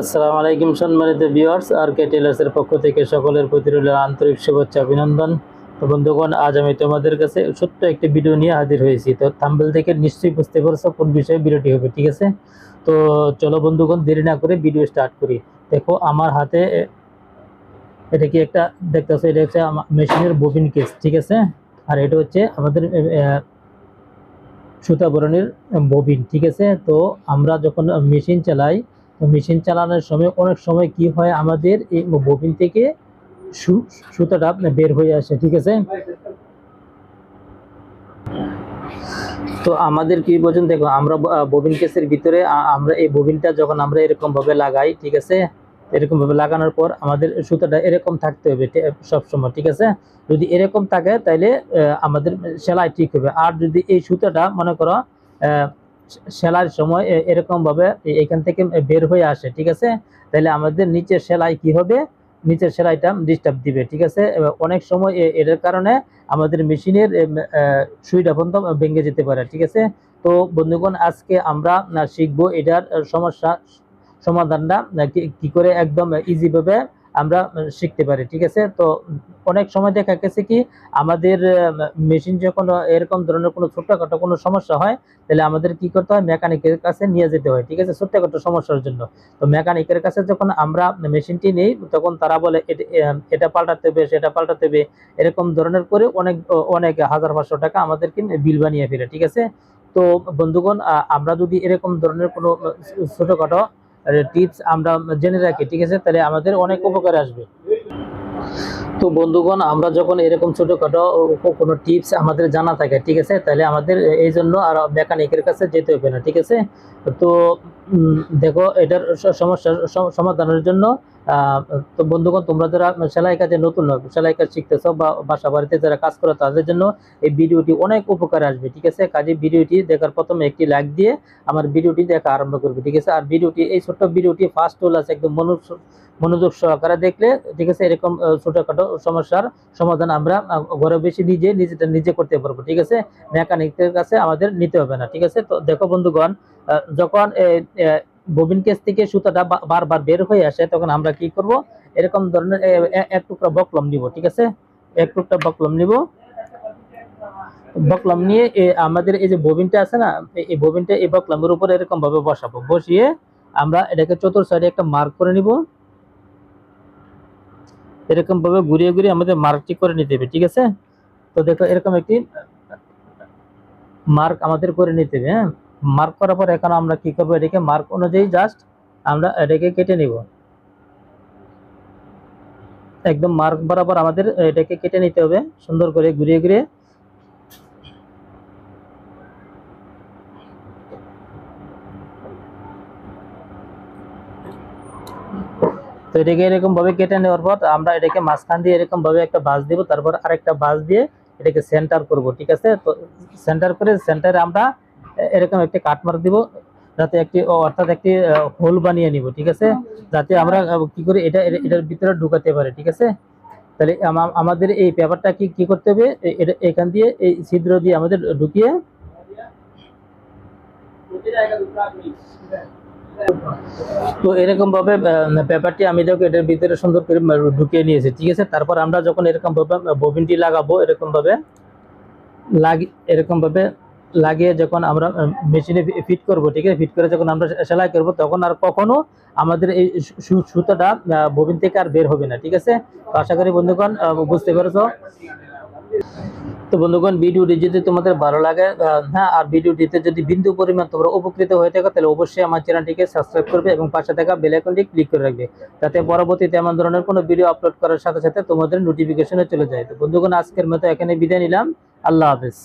আসসালামু আলাইকুম সম্মানিত ভিউয়ার্স, আর কে টেলার্সের পক্ষ থেকে সকলের প্রতি রইল আন্তরিক শুভেচ্ছা, অভিনন্দন। তো বন্ধুগণ, আজ আমি তোমাদের কাছে ছোট্ট একটি ভিডিও নিয়ে হাজির হয়েছি। তো থাম্বেল থেকে নিশ্চয়ই বুঝতে পারছ কোন বিষয়ে ভিডিওটি হবে, ঠিক আছে? তো চলো বন্ধুগণ, দেরি না করে ভিডিও স্টার্ট করি। দেখো, আমার হাতে এটা কি একটা, দেখতেছো, এটা হচ্ছে মেশিনের ববিন কেস, ঠিক আছে? আর এটা হচ্ছে আমাদের সুতা বরণের ববিন, ঠিক আছে? তো আমরা যখন মেশিন চালাই তো মেশিন চালানোর সময় অনেক সময় কি হয়, আমাদের এই ববিন থেকে সুতাটা বের হয়ে আসে, ঠিক আছে? তো আমাদের কি বোঝেন দেখো আমরা ববিন কেসের ভিতরে আমরা এই ববিনটা যখন আমরা এরকম ভাবে লাগাই, ঠিক আছে? এরকম ভাবে লাগানোর পর আমাদের সুতাটা এরকম থাকতে হবে সব সময় ঠিক আছে? যদি এরকম থাকে তাহলে আমাদের সেলাই ঠিক হবে। আর যদি এই সুতাটা, মনে করো সেলাইয়ের সময় এরকম ভাবে এখান থেকে বের হয়ে আসে, ঠিক আছে? তাহলে আমাদের নিচের সেলাই কি হবে? নিচের সেলাইটা ডিস্টার্ব দিবে, ঠিক আছে? অনেক সময় এটার কারণে আমাদের মেশিনের সুইটা পর্যন্ত ভেঙে যেতে পারে, ঠিক আছে? তো বন্ধুগণ, আজকে আমরা শিখব এটার সমস্যা, সমাধানটা, কি- করে একদম ইজি ভাবে আমরা শিখতে পারি, ঠিক আছে? তো অনেক সময় দেখা গেছে কি, আমাদের মেশিন যখন এরকম ধরনের কোনো ছোটখাটো কোনো সমস্যা হয়, তাহলে আমাদের কি করতে হয়? মেকানিকের কাছে নিয়ে যেতে হয়, ঠিক আছে? ছোট্টখাটো সমস্যার জন্য। তো মেকানিকের কাছে যখন আমরা মেশিনটি নেই, তখন তারা বলে, এট- পাল্টাতে হবে, সেটা পাল্টাতে হবে। এরকম ধরনের করে অনেক অনেক হাজার পাঁচশো টাকা আমাদেরকে বিল বানিয়ে ফেলে, ঠিক আছে? তো বন্ধুগণ আমরা যদি এরকম ধরনের কোনো ছোটখাটো টিপস আমরা জেনে রাখি, ঠিক আছে? তাহলে আমাদের অনেক উপকার আসবে। তো বন্ধুগণ, আমরা যখন এরকম ছোটখাটো কোনো টিপস আমাদের জানা থাকে, ঠিক আছে? তাহলে আমাদের এই জন্য আর মেকানিকের কাছে যেতে হবে না, ঠিক আছে? তো দেখো, এটার সমস্যা সমাধানের জন্য তো বন্ধুগণ, তোমরা যারা সেলাই কাজে নতুন সেলাই কাজ শিখতেছ বা বাসা বাড়িতে যারা কাজ করো, তাদের জন্য এই ভিডিওটি অনেক উপকার আসবে, ঠিক আছে? কাজে ভিডিওটি দেখার প্রথমে একটি লাইক দিয়ে আমার ভিডিওটি দেখা আরম্ভ করবে, ঠিক আছে? আর ভিডিওটি, এই ছোট্ট ভিডিওটি ফার্স্ট হল আছে, একদম মনোযোগ মনোযোগ সহকারে দেখলে, ঠিক আছে? এরকম ছোটখাটো সমস্যার সমাধান আমরা ঘরে বেশি নিজে, নিজেটা নিজে করতে পারব, ঠিক আছে? মেকানিকের কাছে আমাদের নিতে হবে না, ঠিক আছে? তো দেখো বন্ধুগণ যখন ববিন কেস থেকে সুতাটা বারবার বের হয়ে আসে, তখন আমরা কি করব? এরকম ধরনের এক টুকরা বকলম নিব, ঠিক আছে? এক টুকরা বকলম নিব। বকলম নিয়ে আমাদের এই যে ববিনটা আছে না এই ববিনটা এই বকলমের উপর এরকম ভাবে বসাবো। বসিয়ে আমরা এটাকে চতুর সাইডে একটা মার্ক করে নিব। এরকম ভাবে ঘুরিয়ে ঘুরিয়ে আমাদের মার্কটি করে নিতে হবে, ঠিক আছে? তো দেখো, এরকম একটি মার্ক আমাদের করে নিতে হবে হ্যাঁ? মার্ক করার পর এখন আমরা কি করব? এটাকে মার্ক অনুযায়ী জাস্ট আমরা এটাকে কেটে নিব। একদম মার্ক বরাবর আমাদের এটাকে কেটে নিতে হবে, সুন্দর করে ঘুরিয়ে ঘুরিয়ে। তো এটাকে এরকম ভাবে কেটে নেওয়ার পর আমরা এটাকে মাঝখান দিয়ে এরকম ভাবে একটা বাস দিব, তারপর আরেকটা বাস দিয়ে এটাকে সেন্টার করব, ঠিক আছে? তো সেন্টার করে সেন্টারে আমরা এরকম একটা কাট মার্ক দিব, যাতে একটি অর্থাৎ একটি হোল বানিয়ে নিব, ঠিক আছে? যাতে আমরা কি করে, এটা এটার ভিতরে ঢুকাতে পারে, ঠিক আছে? তাহলে আমাদের এই পেপারটা কি কি করতে হবে? এখান দিয়ে এই ছিদ্র দিয়ে আমাদের ঢুকিয়ে তো এরকম ভাবে পেপারটি আমি দেখো এটার ভিতরে সুন্দর করে ঢুকিয়ে নিয়েছি, ঠিক আছে? তারপর আমরা যখন এরকম ভাবে ববিনটি লাগাবো এরকম ভাবে লাগি এরকম ভাবে লাগিয়ে যখন আমরা মেশিনে ফিট করব, ঠিক আছে? ফিট করে যখন আমরা সেলাই করব, তখন আর কখনো আমাদের এই সুতোটা ববিন থেকে আর বের হবে না, ঠিক আছে? তো আশা করি বন্ধুগণ বুঝতে পেরেছ? তো বন্ধুগণ ভিডিওটি যদি তোমাদের ভালো লাগে হ্যাঁ আর ভিডিওটিতে যদি বিন্দু পরিমাণ তোমরা উপকৃত হয়ে থাকো, তাহলে অবশ্যই আমার চ্যানেলটিকে সাবস্ক্রাইব করবে এবং পাশে থাকা বেল আইকনটি ক্লিক করে রাখবে। যাতে পরবর্তীতে এমন ধরনের কোনো ভিডিও আপলোড করার সাথে সাথে তোমাদের নোটিফিকেশনে চলে যায়। তো বন্ধুগণ, আজকের মতো এখানে বিদায় নিলাম। আল্লাহ হাফেজ।